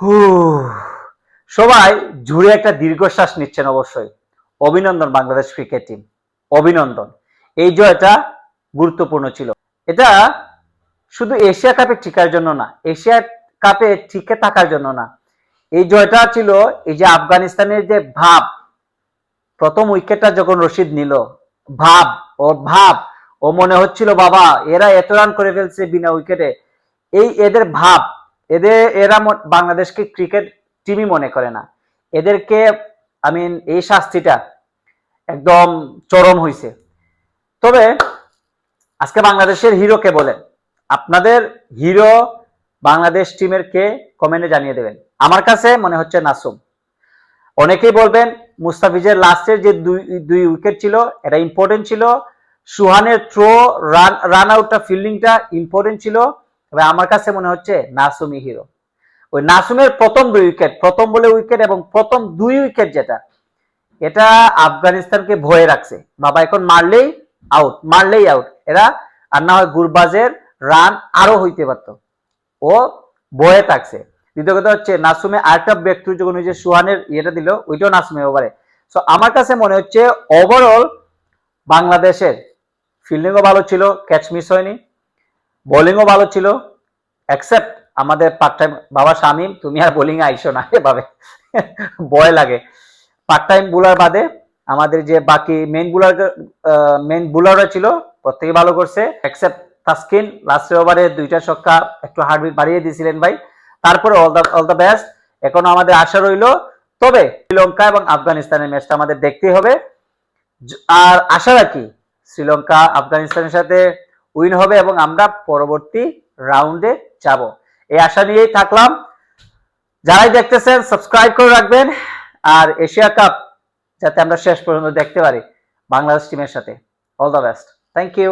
হু সবাই জুড়ে একটা দীর্ঘশ্বাস নিচ্ছেন অবশ্যই। অভিনন্দন বাংলাদেশ ক্রিকেট টিম। অভিনন্দন। এই জয়টা গুরুত্বপূর্ণ ছিল। এটা শুধু এশিয়া কাপে টিকার জন্য না, এশিয়া কাপে টিকে থাকার জন্য না। এই জয়টা ছিল এই যে আফগানিস্তানের যে ভাব, প্রথম উইকেটটা যখন রশিদ নিল, ভাব ওর ভাব ও মনে হচ্ছিল, বাবা, এরা এত রান করে ফেলছে বিনা উইকেটে। এই এদের ভাব এদের, এরা বাংলাদেশকে ক্রিকেট টিমই মনে করে না। এদেরকে আই মিন এই শাস্তিটা একদম চরম হইছে। তবে আজকে বাংলাদেশের হিরো কে বলেন? আপনাদের হিরো বাংলাদেশ টিমের কে কমেন্টে জানিয়ে দেবেন। আমার কাছে মনে হচ্ছে নাসুম। অনেকেই বলবেন মুস্তাফিজের লাস্টের যে দুই দুই উইকেট ছিল, এটা ইম্পর্টেন্ট ছিল। সুহানের থ্রো রান রান আউটটা ফিল্ডিংটা ইম্পর্টেন্ট ছিল। তবে আমার কাছে মনে হচ্ছে নাসুমি হিরো। ওই নাসুমের প্রথম দুই উইকেট প্রথম বলে উইকেট এবং প্রথম দুই উইকেট যেটা, এটা আফগানিস্তানকে ভয়ে রাখছে। বাবা, এখন মারলেই আউট মারলেই আউট এরা, আর না হয় গুরবাজের রান আরও হইতে পারতো। ও বয়ে থাকছে। দ্বিতীয় কথা হচ্ছে, নাসুমে আরেকটা থ্রু যখন ওই যে সুহানের ইয়েটা দিল, ওইটাও নাসুমে ওভারে সো আমার কাছে মনে হচ্ছে ওভারঅল বাংলাদেশের ফিল্ডিংও ভালো ছিল ক্যাচ মিস হয়নি। বোলিংও ভালো ছিল অ্যাকসেপ্ট আমাদের পার্ট টাইম বাবা শামিম, তুমি আর বোলিং আইসো না এভাবে। ভয় লাগে। পার্ট টাইম বোলার বাদে আমাদের যে বাকি মেন বুলার মেন বুলাররা ছিল প্রত্যেকে ভালো করছে এক্সেপ্ট তাসকিন। লাস্ট ওভারে দুইটা ছক্কা একটু হার্টবিট বাড়িয়ে দিয়েছিলেন ভাই। তারপরে all the all the best এখনও আমাদের আশা রইল, তবে শ্রীলঙ্কা এবং আফগানিস্তানের ম্যাচটা আমাদের দেখতেই হবে। আর আশা রাখি শ্রীলঙ্কা, আফগানিস্তানের সাথে উইন হবে এবং আমরা পরবর্তী রাউন্ডে যাব। এই আশা নিয়েই থাকলাম। যারাই দেখতেছেন সাবস্ক্রাইব করে রাখবেন আর এশিয়া কাপ যাতে আমরা শেষ পর্যন্ত দেখতে পারি বাংলাদেশ টিমের সাথে। All the best thank you